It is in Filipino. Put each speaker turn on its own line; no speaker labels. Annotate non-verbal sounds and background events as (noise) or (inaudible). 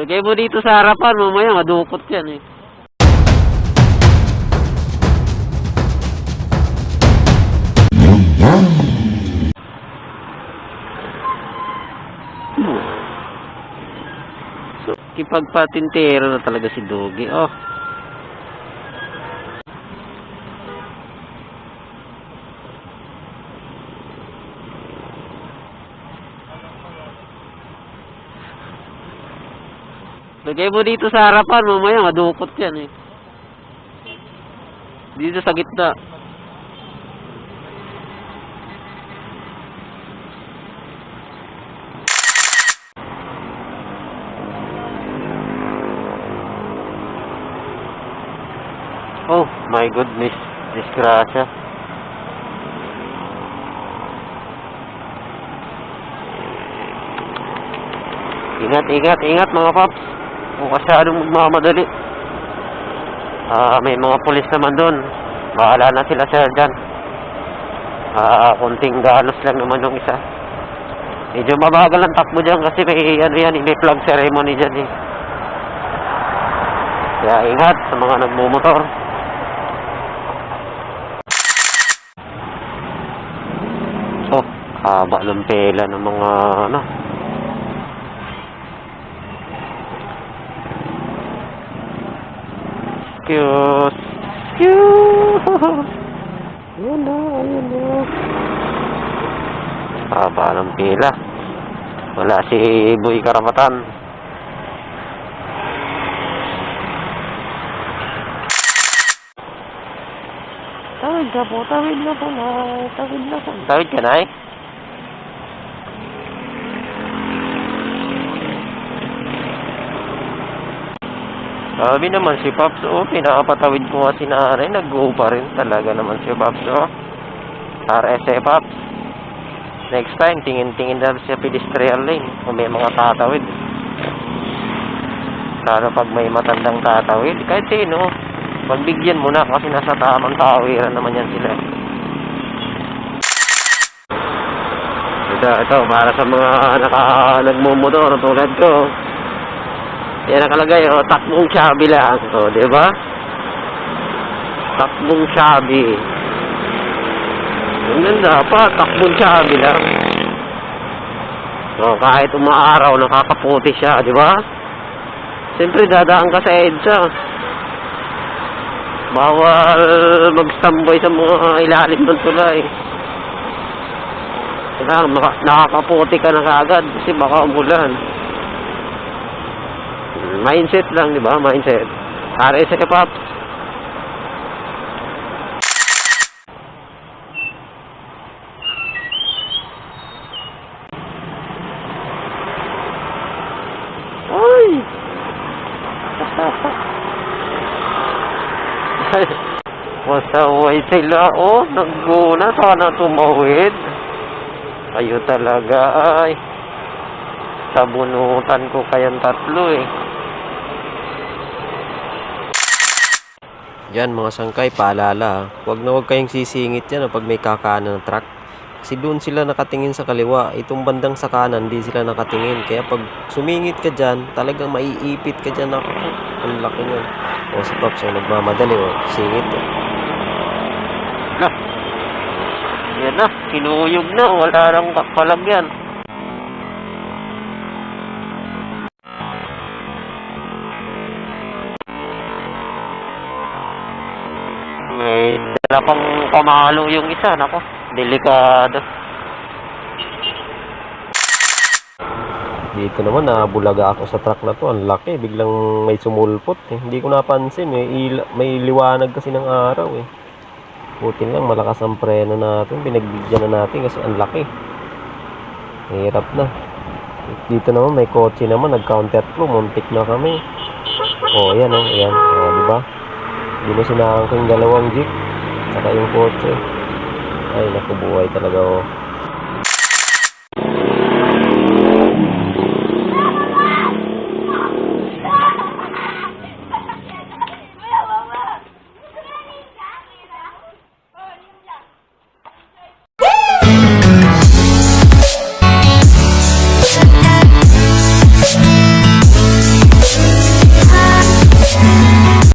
Lagay mo dito sa harapan, mamaya madukot yan eh. So, kipagpatintero na talaga si Dogi. Oh. Lagay mo dito sa harapan, mamaya madukot yan eh. Dito sa gitna. Oh my goodness, disgrasya. Ingat, ingat, ingat mga paps. Kung masyadong magmamadali. Ah, may mga pulis naman doon. Bahala na sila sir dyan. Ah, kunting galos lang naman yung isa. Medyo mabagal ang takbo dyan kasi may ano yan, may flag ceremony dyan eh. Kaya ingat sa mga nagmumotor. Oh, haba ng pela ng mga ano. Excuse. Excuse. Ayun na, ayun na. Haba ng pila. Wala si Boy Karamatan. Tawid ka po, tawid na po na, tawid na po. Tawid ka na eh? Sabi naman si Pops, oh, pinakapatawid ko nga si Nanay, nag-go pa rin talaga naman si Pops, oh. RSA Pops. Next time, tingin-tingin na sa pedestrian lane kung may mga tatawid. Lalo pag may matandang tatawid, kahit sino, pagbigyan mo na kasi nasa tamang tawiran naman yan sila. Ito, ito, para sa mga naka, nagmumotor tulad ko. Yan nakalagay, oh, takbong sabi lang. O, oh, di ba? Takbong sabi. Ganun dapat, takbong sabi lang. So, kahit umaaraw, nakakaputi siya, di ba? Siyempre, dadaan ka sa EDSA. Bawal mag-standby sa mga ilalim ng tulay. Kailangan, nakakaputi ka na kaagad kasi baka umulan. Mindset lang, di ba? Mindset. Pare sa kapap. Ay! (laughs) Masaway sila. Oh, nagguna. Sana tumawid. Kayo talaga ay. Sabunutan ko kayong tatlo eh. Yan mga sangkay, paalala. Huwag na huwag kayong sisingit yan pag may kakaanan ng truck. Kasi doon sila nakatingin sa kaliwa. Itong bandang sa kanan, di sila nakatingin. Kaya pag sumingit ka dyan, talagang maiipit ka dyan. Ako, ang laki nun. O si Pops, oh, nagmamadali. O, singit. Na. Yan na, kinuyog na. Wala nang kalagyan. May dala pang pamalo yung isa. Nako, delikado.
Dito naman, nabulaga ako sa truck na to. Ang laki, biglang may sumulpot. Eh. Hindi ko napansin. Ila- may liwanag kasi ng araw eh. Buti lang, malakas ang preno natin. Pinagbigyan na natin kasi ang laki. Hirap na. Dito naman, may kotse naman. Nag-counter flow. Muntik na kami. Oh, ayan oh, ayan. Oh, di ba? Hindi mo sinakang ko yung dalawang jeep. Saka yung kotse. Ay, naku, talaga oh.